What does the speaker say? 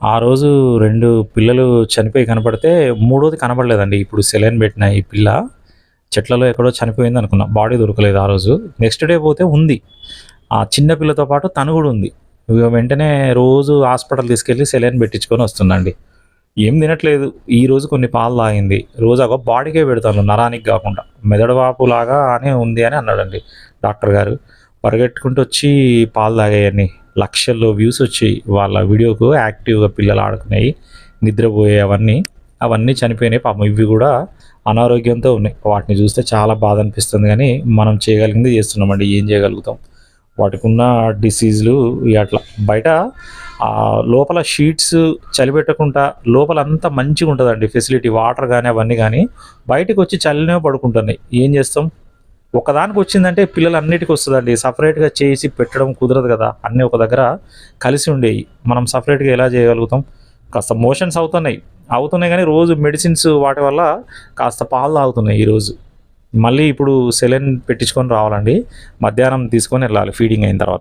ఆ రోజు రెండు పిల్లలు చనిపోయి కనపడితే మూడోది కనపడలేదండి ఇప్పుడు సెలైన్ పెట్టిన ఈ పిల్ల చెట్లలో ఎక్కడో చనిపోయింది అనుకున్నా. బాడీ దొరకలేదు ఆ రోజు. నెక్స్ట్ డే పోతే ఉంది. ఆ చిన్న పిల్లతో పాటు తను కూడా ఉంది. వెంటనే రోజు హాస్పిటల్ తీసుకెళ్ళి సెలైన్ పెట్టించుకొని వస్తుందండి. ఏం తినట్లేదు. ఈ రోజు కొన్ని పాలు తాగింది. రోజు ఒక బాడీకే పెడతాను నరానికి కాకుండా. మెదడువాపు లాగా అని ఉంది అని అన్నాడండి డాక్టర్ గారు. పరిగెట్టుకుంటూ వచ్చి పాలు తాగాయని లక్షల్లో వ్యూస్ వచ్చి వాళ్ళ వీడియోకు యాక్టివ్గా పిల్లలు ఆడుకున్నాయి నిద్రపోయే అవన్నీ అవన్నీ చనిపోయినాయి. పాపం ఇవి కూడా అనారోగ్యంతో ఉన్నాయి. వాటిని చూస్తే చాలా బాధ అనిపిస్తుంది కానీ మనం చేయగలిగింది చేస్తున్నామండి. ఏం చేయగలుగుతాం? వాటికి ఉన్న డిసీజులు అట్లా. బయట లోపల షీట్స్ చలిపెట్టకుండా లోపల అంతా మంచిగా ఉంటుందండి ఫెసిలిటీ వాటర్ కానీ అవన్నీ కానీ బయటకు వచ్చి చలినే పడుకుంటున్నాయి. ఏం చేస్తాం? ఒకదానికి వచ్చిందంటే పిల్లలు అన్నిటికీ వస్తుందండి. సపరేట్గా చేసి పెట్టడం కుదరదు కదా. అన్నీ ఒక దగ్గర కలిసి ఉండేవి మనం సపరేట్గా ఎలా చేయగలుగుతాం? కాస్త మోషన్స్ అవుతున్నాయి. అవుతున్నాయి కానీ రోజు మెడిసిన్స్ వాటి వల్ల కాస్త పాలు తాగుతున్నాయి ఈరోజు. మళ్ళీ ఇప్పుడు సెలైన్ పెట్టించుకొని రావాలండి. మధ్యాహ్నం తీసుకొని వెళ్ళాలి ఫీడింగ్ అయిన తర్వాత.